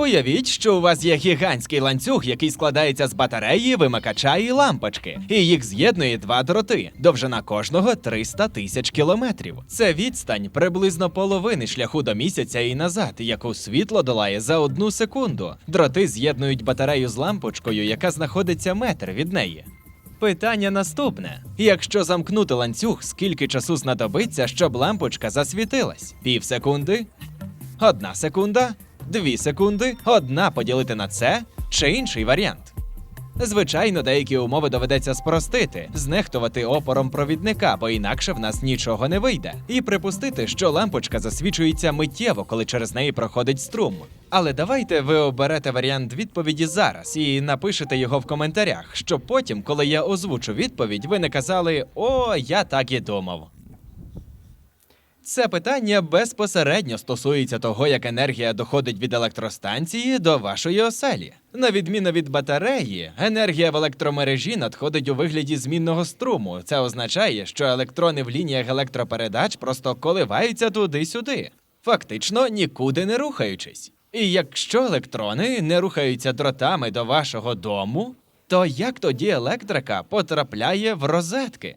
Уявіть, що у вас є гігантський ланцюг, який складається з батареї, вимикача і лампочки, і їх з'єднує два дроти. Довжина кожного 300 тисяч кілометрів. Це відстань приблизно половини шляху до місяця і назад, яку світло долає за одну секунду. Дроти з'єднують батарею з лампочкою, яка знаходиться метр від неї. Питання наступне: якщо замкнути ланцюг, скільки часу знадобиться, щоб лампочка засвітилась? Пів секунди? Одна секунда? Дві секунди? Одна поділити на це чи інший варіант? Звичайно, деякі умови доведеться спростити, знехтувати опором провідника, бо інакше в нас нічого не вийде, і припустити, що лампочка засвічується миттєво, коли через неї проходить струм. Але давайте ви оберете варіант відповіді зараз і напишете його в коментарях, щоб потім, коли я озвучу відповідь, ви не казали О, я так і думав. Це питання безпосередньо стосується того, як енергія доходить від електростанції до вашої оселі. На відміну від батареї, енергія в електромережі надходить у вигляді змінного струму. Це означає, що електрони в лініях електропередач просто коливаються туди-сюди, фактично нікуди не рухаючись. І якщо електрони не рухаються дротами до вашого дому, то як тоді електрика потрапляє в розетки?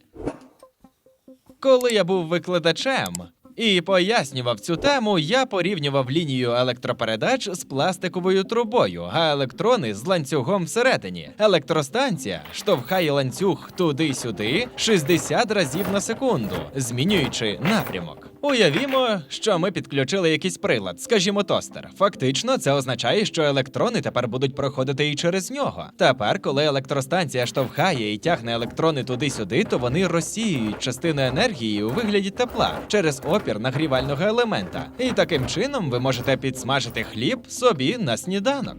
Коли я був викладачем і пояснював цю тему, я порівнював лінію електропередач з пластиковою трубою, а електрони з ланцюгом всередині. Електростанція штовхає ланцюг туди-сюди 60 разів на секунду, змінюючи напрямок. Уявімо, що ми підключили якийсь прилад, скажімо, тостер. Фактично, це означає, що електрони тепер будуть проходити і через нього. Тепер, коли електростанція штовхає і тягне електрони туди-сюди, то вони розсіюють частину енергії у вигляді тепла через опір нагрівального елемента. І таким чином ви можете підсмажити хліб собі на сніданок.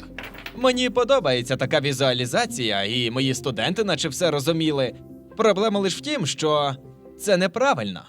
Мені подобається така візуалізація, і мої студенти, наче все розуміли. Проблема лише в тім, що це неправильно.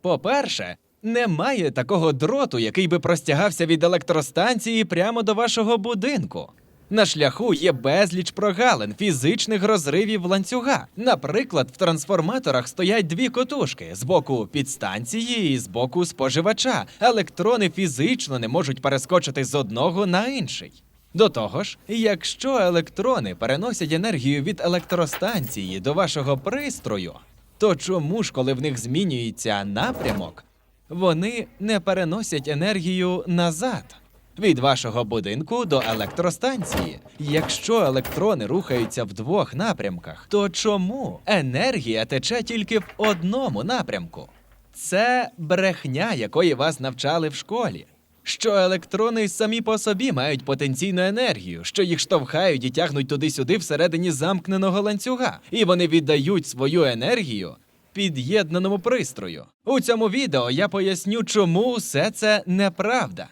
По-перше, немає такого дроту, який би простягався від електростанції прямо до вашого будинку. На шляху є безліч прогалин, фізичних розривів ланцюга. Наприклад, в трансформаторах стоять дві котушки з боку підстанції і з боку споживача. Електрони фізично не можуть перескочити з одного на інший. До того ж, якщо електрони переносять енергію від електростанції до вашого пристрою, то чому ж, коли в них змінюється напрямок, вони не переносять енергію назад від вашого будинку до електростанції? Якщо електрони рухаються в двох напрямках, то чому енергія тече тільки в одному напрямку? Це брехня, якої вас навчали в школі. Що електрони самі по собі мають потенційну енергію, що їх штовхають і тягнуть туди-сюди всередині замкненого ланцюга, і вони віддають свою енергію під'єднаному пристрою. У цьому відео я поясню, чому все це неправда.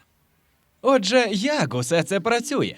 Отже, як усе це працює?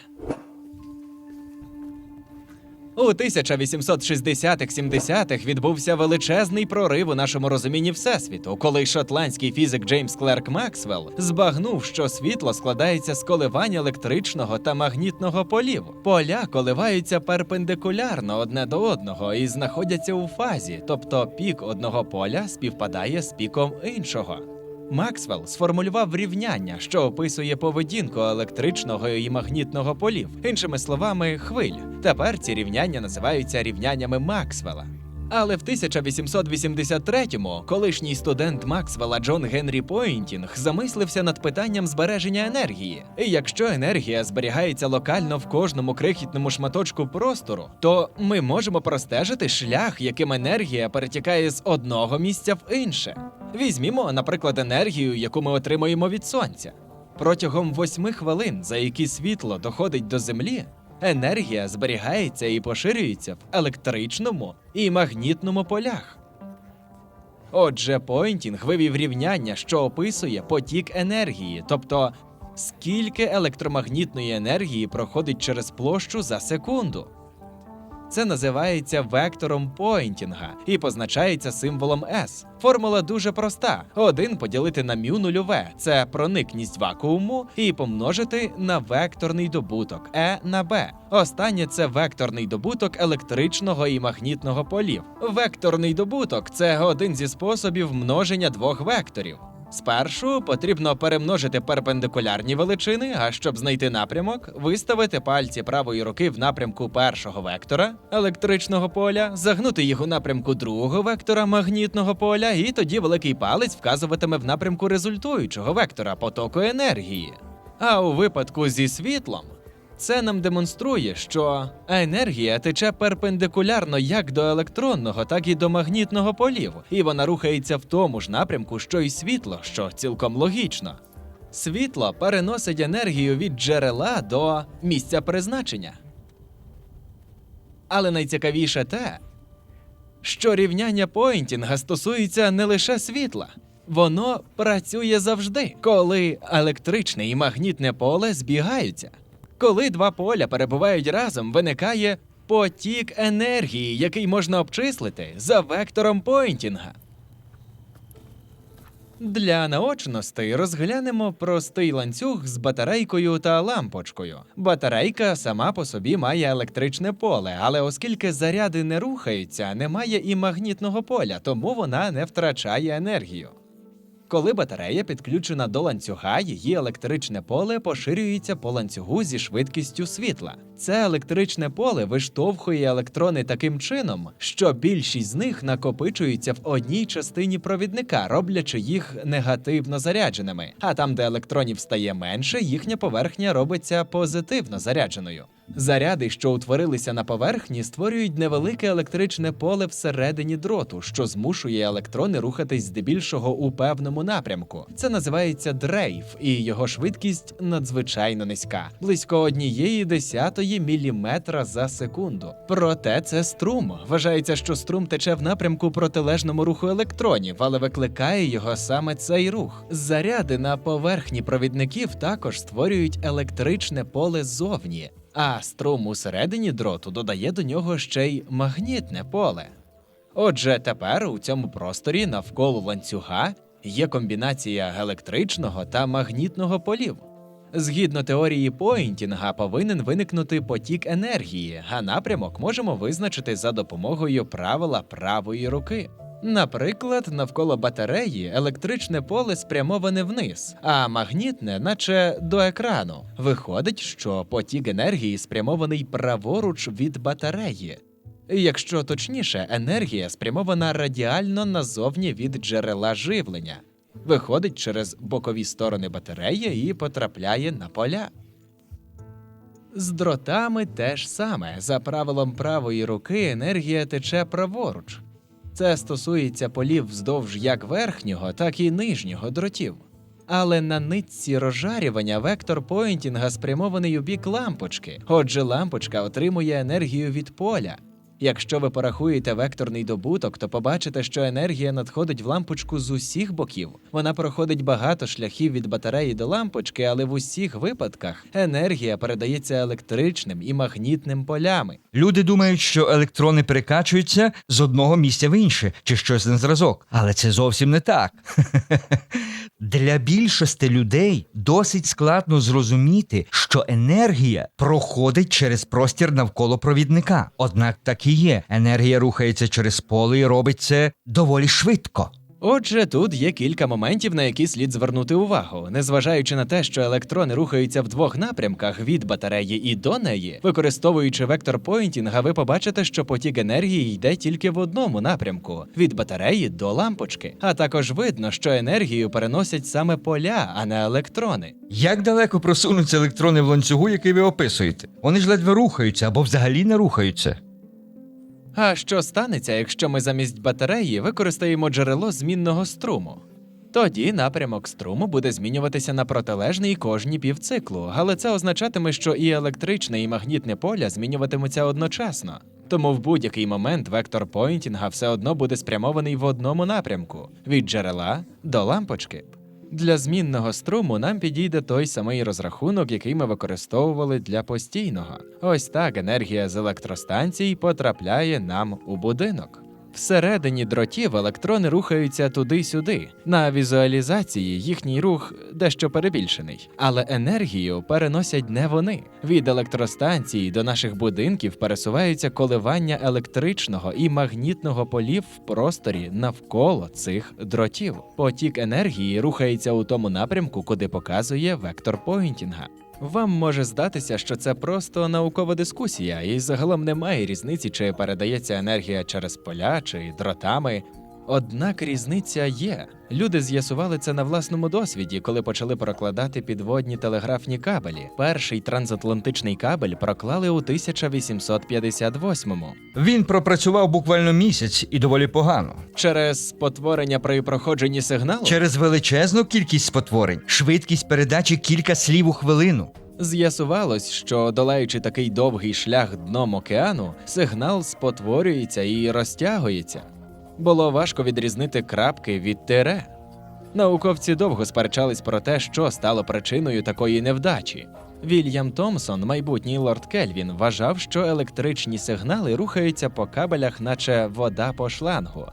У 1860-70-х відбувся величезний прорив у нашому розумінні Всесвіту, коли шотландський фізик Джеймс Клерк Максвелл збагнув, що світло складається з коливань електричного та магнітного полів. Поля коливаються перпендикулярно одне до одного і знаходяться у фазі, тобто пік одного поля співпадає з піком іншого. Максвелл сформулював рівняння, що описує поведінку електричного і магнітного полів, іншими словами, хвиль. Тепер ці рівняння називаються рівняннями Максвелла. Але в 1883-му колишній студент Максвелла Джон Генрі Пойнтінг замислився над питанням збереження енергії. І якщо енергія зберігається локально в кожному крихітному шматочку простору, то ми можемо простежити шлях, яким енергія перетікає з одного місця в інше. Візьмімо, наприклад, енергію, яку ми отримуємо від сонця. Протягом восьми хвилин, за які світло доходить до землі, енергія зберігається і поширюється в електричному і магнітному полях. Отже, Пойнтінг вивів рівняння, що описує потік енергії, тобто скільки електромагнітної енергії проходить через площу за секунду. Це називається вектором Пойнтінга і позначається символом S. Формула дуже проста: 1 поділити на мю нульове це проникність вакууму, і помножити на векторний добуток E на B. Останнє це векторний добуток електричного і магнітного полів. Векторний добуток це один зі способів множення двох векторів. Спершу потрібно перемножити перпендикулярні величини, а щоб знайти напрямок, виставити пальці правої руки в напрямку першого вектора електричного поля, загнути їх у напрямку другого вектора магнітного поля, і тоді великий палець вказуватиме в напрямку результуючого вектора потоку енергії. А у випадку зі світлом це нам демонструє, що енергія тече перпендикулярно як до електронного, так і до магнітного полів, і вона рухається в тому ж напрямку, що й світло, що цілком логічно. Світло переносить енергію від джерела до місця призначення. Але найцікавіше те, що рівняння Пойнтінга стосується не лише світла. Воно працює завжди, коли електричне і магнітне поле збігаються. Коли два поля перебувають разом, виникає потік енергії, який можна обчислити за вектором Пойнтінга. Для наочностей розглянемо простий ланцюг з батарейкою та лампочкою. Батарейка сама по собі має електричне поле, але оскільки заряди не рухаються, немає і магнітного поля, тому вона не втрачає енергію. Коли батарея підключена до ланцюга, її електричне поле поширюється по ланцюгу зі швидкістю світла. Це електричне поле виштовхує електрони таким чином, що більшість з них накопичуються в одній частині провідника, роблячи їх негативно зарядженими. А там, де електронів стає менше, їхня поверхня робиться позитивно зарядженою. Заряди, що утворилися на поверхні, створюють невелике електричне поле всередині дроту, що змушує електрони рухатись здебільшого у певному напрямку. Це називається дрейф, і його швидкість надзвичайно низька близько однієї десятої міліметра за секунду. Проте це струм. Вважається, що струм тече в напрямку протилежному руху електронів, але викликає його саме цей рух. Заряди на поверхні провідників також створюють електричне поле ззовні. А струм усередині дроту додає до нього ще й магнітне поле. Отже, тепер у цьому просторі навколо ланцюга є комбінація електричного та магнітного полів. Згідно теорії Пойнтінга, повинен виникнути потік енергії, а напрямок можемо визначити за допомогою правила правої руки. Наприклад, навколо батареї електричне поле спрямоване вниз, а магнітне, наче до екрану. Виходить, що потік енергії спрямований праворуч від батареї. Якщо точніше, енергія спрямована радіально назовні від джерела живлення, виходить через бокові сторони батареї і потрапляє на поля. З дротами теж саме. За правилом правої руки енергія тече праворуч. Це стосується полів вздовж як верхнього, так і нижнього дротів. Але на нитці розжарювання вектор Пойнтінга спрямований у бік лампочки. Отже, лампочка отримує енергію від поля. Якщо ви порахуєте векторний добуток, то побачите, що енергія надходить в лампочку з усіх боків. Вона проходить багато шляхів від батареї до лампочки, але в усіх випадках енергія передається електричним і магнітним полями. Люди думають, що електрони перекачуються з одного місця в інше чи щось на зразок, але це зовсім не так. Для більшості людей досить складно зрозуміти, що енергія проходить через простір навколо провідника. Однак так і є. Енергія рухається через поле і робить це доволі швидко. Отже, тут є кілька моментів, на які слід звернути увагу. Незважаючи на те, що електрони рухаються в двох напрямках від батареї і до неї, використовуючи вектор Пойнтінга, ви побачите, що потік енергії йде тільки в одному напрямку від батареї до лампочки. А також видно, що енергію переносять саме поля, а не електрони. Як далеко просунуться електрони в ланцюгу, який ви описуєте? Вони ж ледве рухаються або взагалі не рухаються. А що станеться, якщо ми замість батареї використаємо джерело змінного струму? Тоді напрямок струму буде змінюватися на протилежний кожні півциклу, але це означатиме, що і електричне, і магнітне поля змінюватимуться одночасно. Тому в будь-який момент вектор Пойнтінга все одно буде спрямований в одному напрямку від джерела до лампочки. Для змінного струму нам підійде той самий розрахунок, який ми використовували для постійного. Ось так енергія з електростанцій потрапляє нам у будинок. Всередині дротів електрони рухаються туди-сюди. На візуалізації їхній рух дещо перебільшений, але енергію переносять не вони. Від електростанції до наших будинків пересуваються коливання електричного і магнітного полів в просторі навколо цих дротів. Потік енергії рухається у тому напрямку, куди показує вектор Пойнтінга. Вам може здатися, що це просто наукова дискусія, і загалом немає різниці, чи передається енергія через поля чи дротами. Однак різниця є. Люди з'ясували це на власному досвіді, коли почали прокладати підводні телеграфні кабелі. Перший трансатлантичний кабель проклали у 1858-му. Він пропрацював буквально місяць і доволі погано. Через спотворення при проходженні сигналу Через величезну кількість спотворень, швидкість передачі кілька слів у хвилину. З'ясувалось, що долаючи такий довгий шлях дном океану, сигнал спотворюється і розтягується. Було важко відрізнити крапки від тире. Науковці довго сперечались про те, що стало причиною такої невдачі. Вільям Томсон, майбутній лорд Кельвін, вважав, що електричні сигнали рухаються по кабелях, наче вода по шлангу.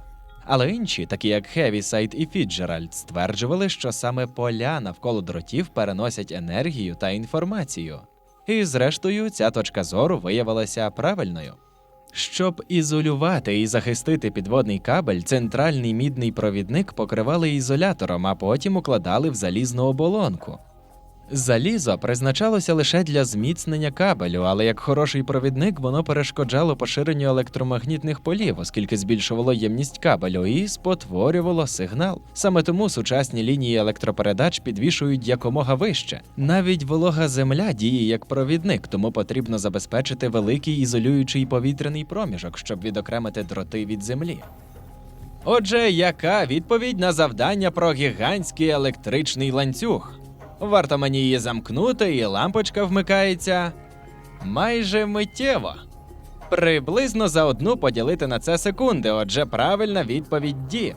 Але інші, такі як Хевісайд і Фіджеральд, стверджували, що саме поля навколо дротів переносять енергію та інформацію. І зрештою, ця точка зору виявилася правильною. Щоб ізолювати і захистити підводний кабель, центральний мідний провідник покривали ізолятором, а потім укладали в залізну оболонку. Залізо призначалося лише для зміцнення кабелю, але як хороший провідник воно перешкоджало поширенню електромагнітних полів, оскільки збільшувало ємність кабелю і спотворювало сигнал. Саме тому сучасні лінії електропередач підвішують якомога вище. Навіть волога земля діє як провідник, тому потрібно забезпечити великий ізолюючий повітряний проміжок, щоб відокремити дроти від землі. Отже, яка відповідь на завдання про гігантський електричний ланцюг? Варто мені її замкнути, і лампочка вмикається майже миттєво. Приблизно за одну поділити на це секунди, отже, правильна відповідь Ді.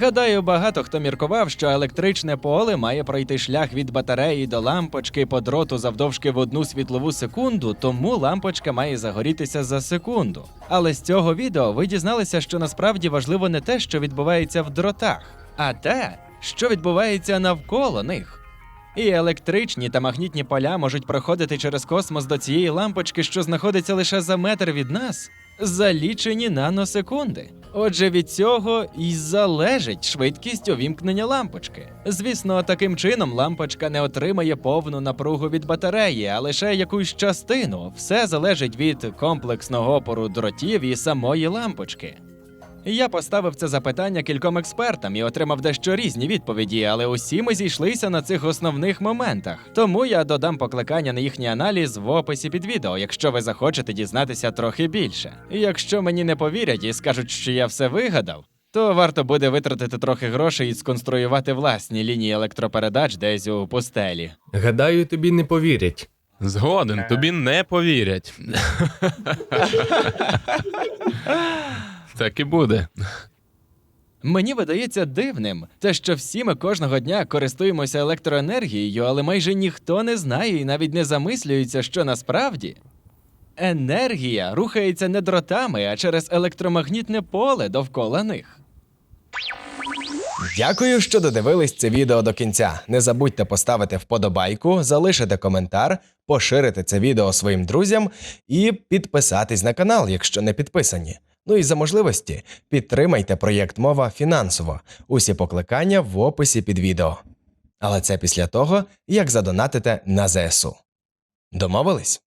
Гадаю, багато хто міркував, що електричне поле має пройти шлях від батареї до лампочки по дроту завдовжки в одну світлову секунду, тому лампочка має загорітися за секунду. Але з цього відео ви дізналися, що насправді важливо не те, що відбувається в дротах, а те, що відбувається навколо них. І електричні та магнітні поля можуть проходити через космос до цієї лампочки, що знаходиться лише за метр від нас, за лічені наносекунди. Отже, від цього і залежить швидкість увімкнення лампочки. Звісно, таким чином лампочка не отримає повну напругу від батареї, а лише якусь частину. Все залежить від комплексного опору дротів і самої лампочки. Я поставив це запитання кільком експертам і отримав дещо різні відповіді, але усі ми зійшлися на цих основних моментах. Тому я додам покликання на їхній аналіз в описі під відео, якщо ви захочете дізнатися трохи більше. І якщо мені не повірять і скажуть, що я все вигадав, то варто буде витратити трохи грошей і сконструювати власні лінії електропередач десь у пустелі. Гадаю, тобі не повірять. Згоден, тобі не повірять. так і буде. Мені видається дивним, те, що всі ми кожного дня користуємося електроенергією, але майже ніхто не знає і навіть не замислюється, що насправді енергія рухається не дротами, а через електромагнітне поле довкола них. Дякую, що додивились це відео до кінця. Не забудьте поставити вподобайку, залишити коментар, поширити це відео своїм друзям і підписатись на канал, якщо не підписані. Ну і за можливості підтримайте проєкт мова фінансово. Усі покликання в описі під відео. Але це після того, як задонатите на ЗСУ. Домовились?